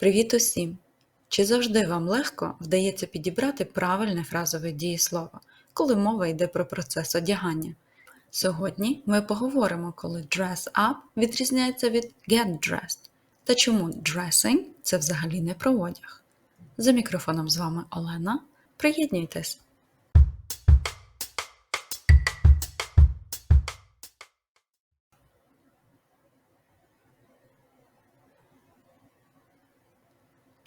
Привіт усім! Чи завжди вам легко вдається підібрати правильне фразове дієслово, коли мова йде про процес одягання? Сьогодні ми поговоримо, коли dress up відрізняється від get dressed та чому dressing – це взагалі не про одяг. За мікрофоном з вами Олена. Приєднуйтесь!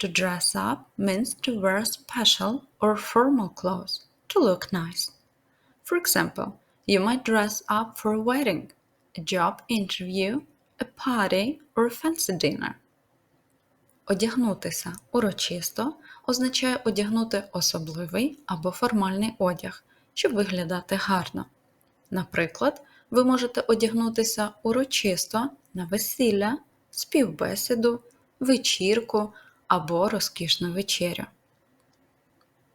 To dress up means to wear special or formal clothes to look nice. For example, you might dress up for a wedding, a job interview, a party or a fancy dinner. Одягнутися урочисто означає одягнути особливий або формальний одяг, щоб виглядати гарно. Наприклад, ви можете одягнутися урочисто на весілля, співбесіду, вечірку або розкішну вечерю.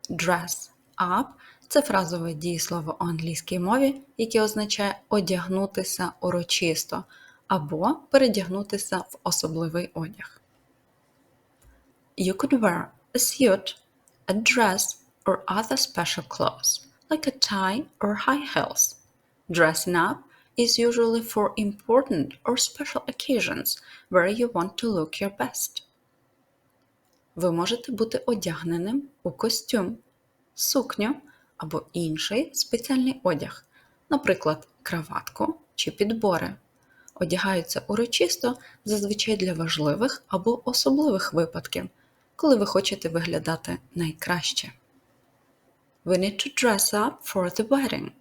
Dress up це фразове дієслово у англійській мові, яке означає одягнутися урочисто або передягнутися в особливий одяг. You could wear a suit, a dress or other special clothes, like a tie or high heels. Dressing up is usually for important or special occasions where you want to look your best. Ви можете бути одягненим у костюм, сукню або інший спеціальний одяг, наприклад, краватку чи підбори. Одягаються урочисто зазвичай для важливих або особливих випадків, коли ви хочете виглядати найкраще. We need to dress up for the wedding.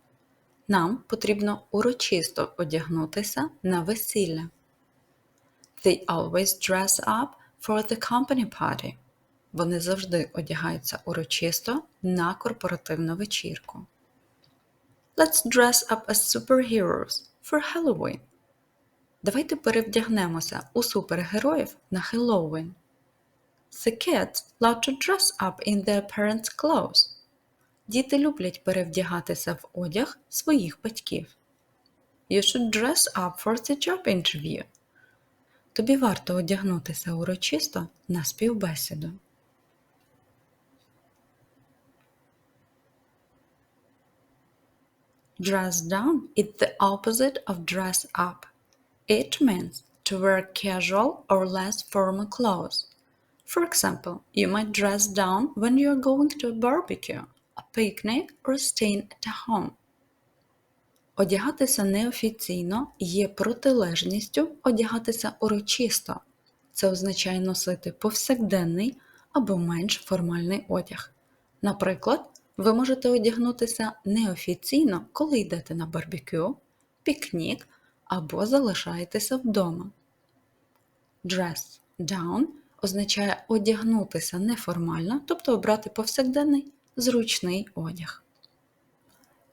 Нам потрібно урочисто одягнутися на весілля. They always dress up for the company party. Вони завжди одягаються урочисто на корпоративну вечірку. Let's dress up as superheroes for Halloween. Давайте перевдягнемося у супергероїв на Хеллоуін. The kids love to dress up in their parents' clothes. Діти люблять перевдягатися в одяг своїх батьків. You should dress up for the job interview. Тобі варто одягнутися урочисто на співбесіду. Dress down is the opposite of dress up. It means to wear casual or less formal clothes. For example, you might dress down when you are going to a barbecue, a picnic, or staying at home. Одягатися неофіційно є протилежністю одягатися урочисто. Це означає носити повсякденний або менш формальний одяг. Наприклад, ви можете одягнутися неофіційно, коли йдете на барбекю, пікнік або залишаєтеся вдома. Dress down означає одягнутися неформально, тобто обрати повсякденний зручний одяг.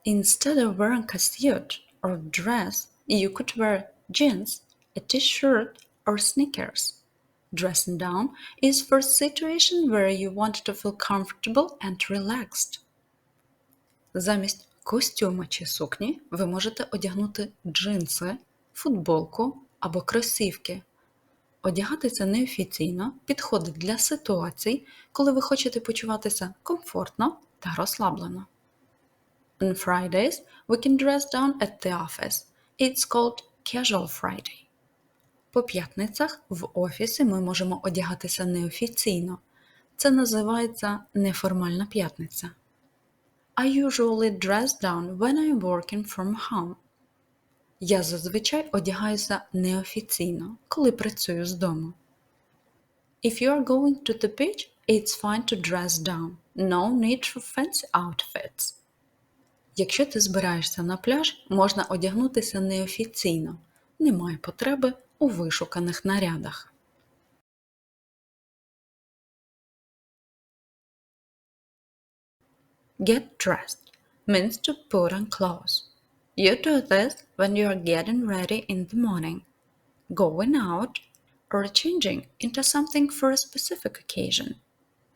Instead of wearing a suit or dress, you could wear jeans, a t-shirt or sneakers. Dressing down is for a situation where you want to feel comfortable and relaxed. Замість костюма чи сукні ви можете одягнути джинси, футболку або кросівки. Одягатися неофіційно підходить для ситуацій, коли ви хочете почуватися комфортно та розслаблено. On Fridays, we can dress down at the office. It's called Casual Friday. По п'ятницях в офісі ми можемо одягатися неофіційно. Це називається неформальна п'ятниця. I usually dress down when I'm working from home. Я зазвичай одягаюся неофіційно, коли працюю з дому. If you are going to the beach, it's fine to dress down. No need for fancy outfits. Якщо ти збираєшся на пляж, можна одягнутися неофіційно. Немає потреби у вишуканих нарядах. Get dressed means to put on clothes. You do this when you are getting ready in the morning, going out, or changing into something for a specific occasion.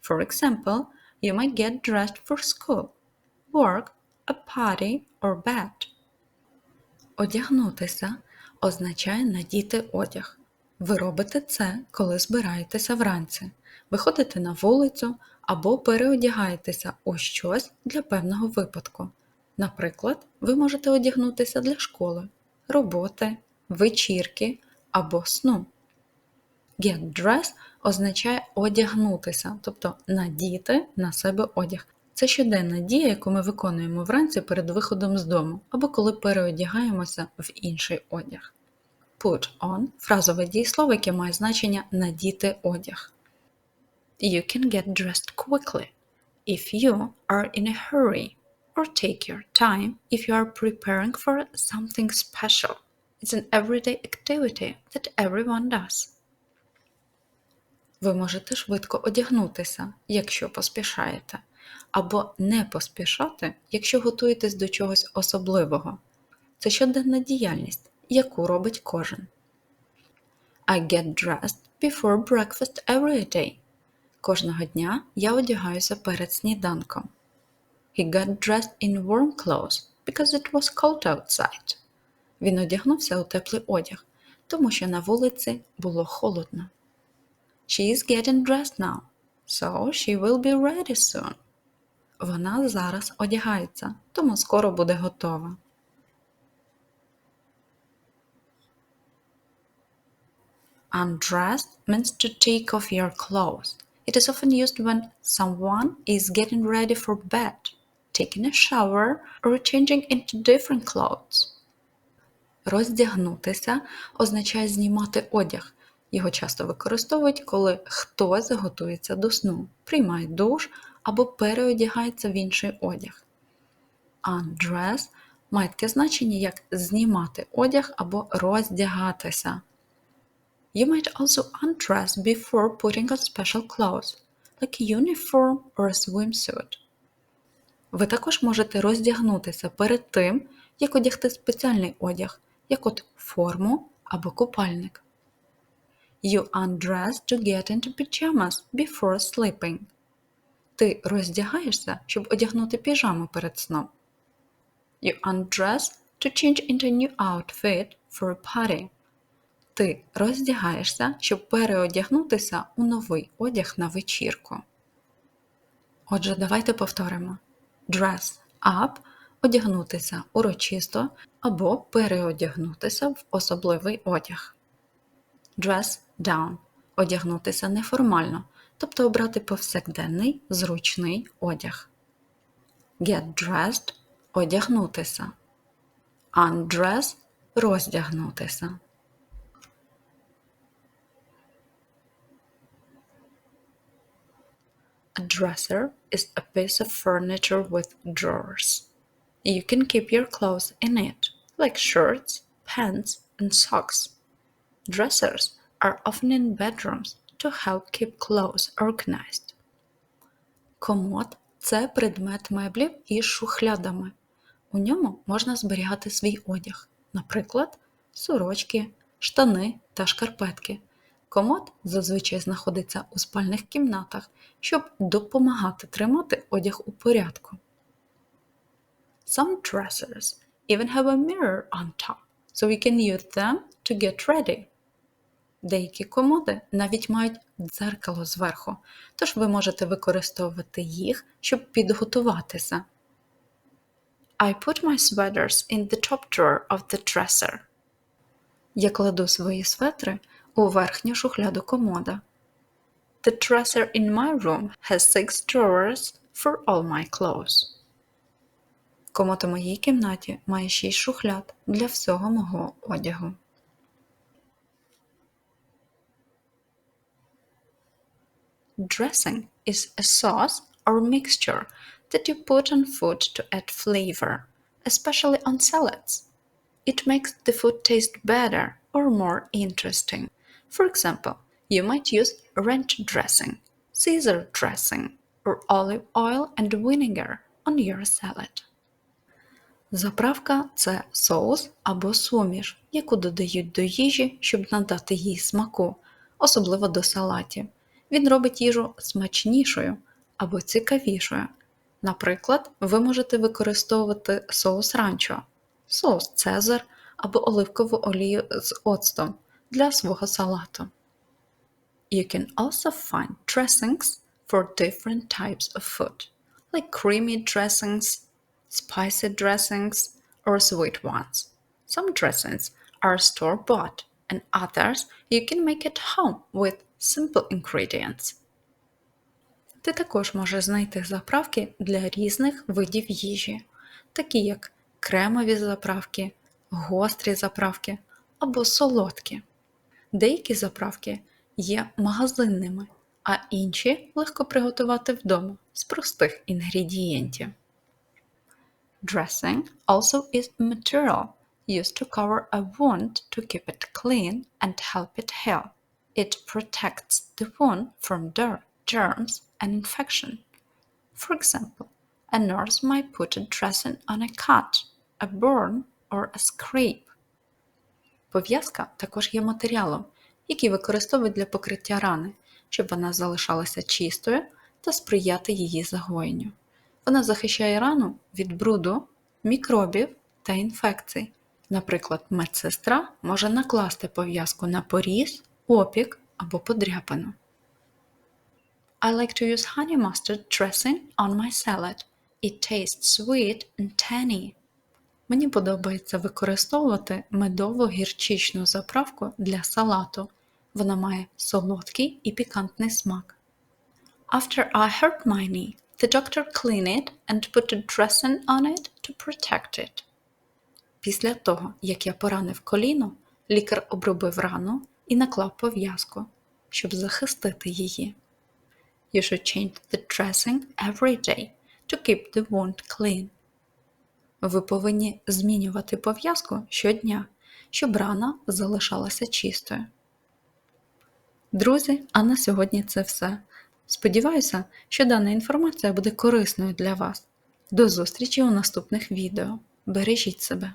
For example, you might get dressed for school, work, a party or bed. Одягнутися означає надіти одяг. Ви робите це, коли збираєтеся вранці, виходите на вулицю або переодягаєтеся у щось для певного випадку. Наприклад, ви можете одягнутися для школи, роботи, вечірки або сну. Get dressed означає одягнутися, тобто надіти на себе одяг. Це щоденна дія, яку ми виконуємо вранці перед виходом з дому або коли переодягаємося в інший одяг. Put on фразове дієслово, яке має значення надіти одяг. You can get dressed quickly if you are in a hurry, or take your time if you are preparing for something special. It's an everyday activity that everyone does. Ви можете швидко одягнутися, якщо поспішаєте, або не поспішати, якщо готуєтесь до чогось особливого. Це щоденна діяльність, яку робить кожен. I get dressed before breakfast every day. Кожного дня я одягаюся перед сніданком. He got dressed in warm clothes because it was cold outside. Він одягнувся у теплий одяг, тому що на вулиці було холодно. She is getting dressed now, so she will be ready soon. Вона зараз одягається, тому скоро буде готова. Undressed means to take off your clothes. It is often used when someone is getting ready for bed, taking a shower, or changing into different clothes. Роздягнутися означає знімати одяг. Його часто використовують, коли хтось готується до сну, приймає душ або переодягається в інший одяг. Undress має таке значення, як знімати одяг або роздягатися. You might also undress before putting on special clothes, like a uniform or a swimsuit. Ви також можете роздягнутися перед тим, як одягти спеціальний одяг, як от форму або купальник. You undress to get into pajamas before sleeping. Ти роздягаєшся, щоб одягнути піжаму перед сном. You undress to change into new outfit for a party. Ти роздягаєшся, щоб переодягнутися у новий одяг на вечірку. Отже, давайте повторимо: Dress up одягнутися урочисто або переодягнутися в особливий одяг. Dress down одягнутися неформально, тобто обрати повсякденний зручний одяг. Get dressed одягнутися. Undress роздягнутися. Dresser is a piece of furniture with drawers. You can keep your clothes in it, like shirts, pants, and socks. Dressers are often in bedrooms to help keep clothes organized. Комод це предмет меблів із шухлядами. У ньому можна зберігати свій одяг, наприклад, сорочки, штани та шкарпетки. Комод зазвичай знаходиться у спальних кімнатах, щоб допомагати тримати одяг у порядку. Some dressers even have a mirror on top, so we can use them to get ready. Деякі комоди навіть мають дзеркало зверху, тож ви можете використовувати їх, щоб підготуватися. I put my sweaters in the top drawer of the dresser. Я кладу свої светри у верхню шухляду комода. The dresser in my room has six drawers for all my clothes. Комод у моїй кімнаті має шість шухляд для всього мого одягу. Dressing is a sauce or mixture that you put on food to add flavor, especially on salads. It makes the food taste better or more interesting. For example, you might use ranch dressing, Caesar dressing, or olive oil and vinegar on your salad. Заправка це соус або суміш, яку додають до їжі, щоб надати їй смаку, особливо до салатів. Він робить їжу смачнішою або цікавішою. Наприклад, ви можете використовувати соус ранчо, соус Цезар або оливкову олію з оцтом для свого салату. You can also find dressings for different types of food, like creamy dressings, spicy dressings, or sweet ones. Some dressings are store bought, and others you can make at home with simple ingredients. Ти також можеш знайти заправки для різних видів їжі, такі як кремові заправки, гострі заправки або солодкі. Деякі заправки є магазинними, а інші легко приготувати вдома з простих інгредієнтів. Dressing also is a material used to cover a wound to keep it clean and help it heal. It protects the wound from dirt, germs, and infection. For example, a nurse might put a dressing on a cut, a burn, or a scrape. Пов'язка також є матеріалом, який використовують для покриття рани, щоб вона залишалася чистою та сприяти її загоєнню. Вона захищає рану від бруду, мікробів та інфекцій. Наприклад, медсестра може накласти пов'язку на поріз, опік або подряпину. I like to use honey mustard dressing on my salad. It tastes sweet and tangy. Мені подобається використовувати медово-гірчичну заправку для салату. Вона має солодкий і пікантний смак. After I hurt my knee, the doctor cleaned it and put a dressing on it to protect it. Після того, як я поранив коліно, лікар обробив рану і наклав пов'язку, щоб захистити її. You should change the dressing every day to keep the wound clean. Ви повинні змінювати пов'язку щодня, щоб рана залишалася чистою. Друзі, а на сьогодні це все. Сподіваюся, що дана інформація буде корисною для вас. До зустрічі у наступних відео. Бережіть себе!